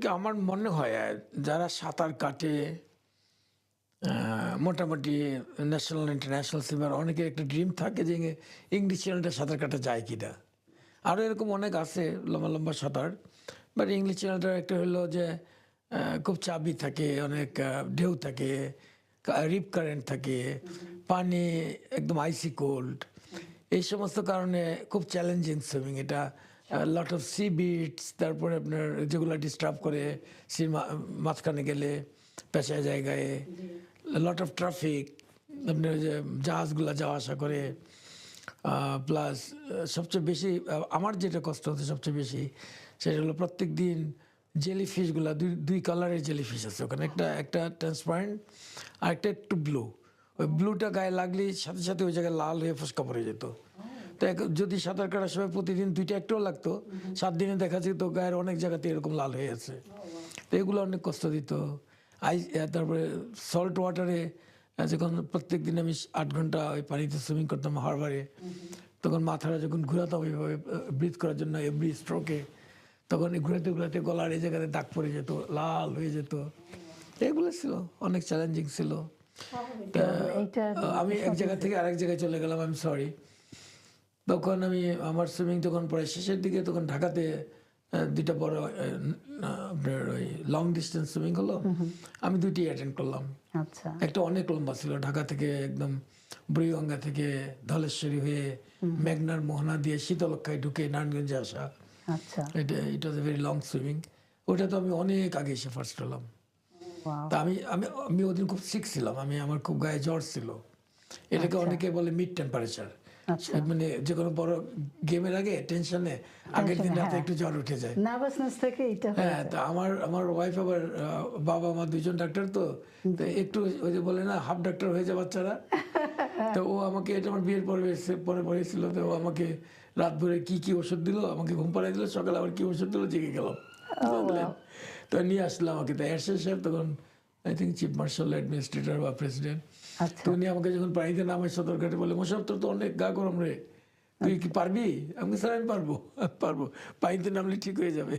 কি আমার মনে হয় যারা সাঁতার কাটে মোটামুটি ন্যাশনাল ইন্টারন্যাশনাল সিলভার অনেকের একটা ড্রিম থাকে যে ইংলিশ চ্যানেলটা সাঁতার কাটা যায় কিনা আরও এরকম অনেক আছে লম্বা লম্বা সাঁতার বাট ইংলিশ চ্যানেলটার একটা হলো যে খুব চাবি থাকে, অনেক ঢেউ থাকে রিপ কারেন্ট থাকে, পানি একদম আইসি কোল্ড এই সমস্ত কারণে খুব চ্যালেঞ্জিং সুইমিং এটা লট অফ সি বিটস তারপরে আপনার যেগুলো ডিস্টার্ব করে সির মাঝখানে গেলে পেশায় জায়গায় লট অফ ট্রাফিক আপনার যে জাহাজগুলো যাওয়া আসা করে প্লাস সবচেয়ে বেশি আমার যেটা কষ্ট হতো সবচেয়ে বেশি সেটা হলো প্রত্যেক দিন জেলি ফিশগুলো দুই দুই কালারের জেলি ফিশ আছে ওখানে একটা একটা ট্রান্সপারেন্ট আর একটা একটু ব্লু ওই ব্লুটা গায়ে লাগলেই সাথে সাথে ওই জায়গায় লাল হয়ে ফসকা পড়ে যেত। তো যদি সাঁতার কাটার সময় প্রতিদিন দুইটা একটাও লাগতো সাত দিনে দেখা যেত গায়ের অনেক জায়গাতে এরকম লাল হয়ে আছে। তো এগুলো অনেক কষ্ট দিত। আই তারপরে সল্ট ওয়াটারে যখন প্রত্যেক দিন আমি আট ঘণ্টা ওই পানিতে সুইমিং করতাম হারবারে তখন মাথাটা যখন ঘুরাতাম ওইভাবে ব্রিথ করার জন্য এভরি স্ট্রোকে তখন ঘুরাতে ঘুরাতে গলার এই জায়গাতে দাগ পড়ে যেত লাল হয়ে যেত। এগুলো ছিল অনেক চ্যালেঞ্জিং ছিল। আমি এক জায়গা থেকে আরেক জায়গায় চলে গেলাম আমি সরি তখন আমি আমার সুইমিং তখন পরে শেষের দিকে তখন ঢাকাতে দুইটা বড় আপনার ওই লং ডিস্টেন্স সুইমিং হলো। আমি দুইটি অ্যাটেন্ড করলাম। আচ্ছা। একটা অনেক লম্বা ছিল ঢাকা থেকে একদম বুড়িগঙ্গা থেকে ধলেশ্বরী হয়ে মেঘনার মোহনা দিয়ে শীতলক্ষায় ঢুকে নারায়ণগঞ্জে আসা। আচ্ছা। এটা it was a very long swimming ওটা তো আমি অনেক আগে এসে ফার্স্ট হলাম। তা আমি আমি আমি ওদিন খুব সিক ছিলাম। আমি আমার খুব গায়ে জ্বর ছিল। এটাকে অনেকে বলে মিড টেম্পারেচার আচ্ছা। মানে যে কোনো বড় গেমের আগে টেনশনে আগের দিন রাতে হ্যাঁ। একটু জ্বর উঠে যায়। নার্ভাসনেস থেকে এটা হ্যাঁ তা আমার আমার ওয়াইফ আবার বাবা আমার দুজন ডাক্তার তো একটু ওই যে বলে না হাফ ডাক্তার হয়ে যায় বাচ্চারা। তো ও আমাকে এটা আমার বিয়ের পরে পরে তো ও আমাকে রাত ভরে কি কি ওষুধ দিল আমাকে ঘুম পাড়াই দিল সকালে আবার কি ওষুধ দিল জেগে গেলাম? তো নিয়ে আসলো আমাকে। তো সাহেব তখন I think chief marshal administrator বা প্রেসিডেন্ট আচ্ছা। তো উনি আমাকে যখন পানিতে নামায় সদরঘাটে বলে মোশাব তোর তো অনেক গা গরম রে। তুই কি পারবি? আমি স্যার আমি পারব পারব। পানিতে নামলে ঠিক হয়ে যাবে।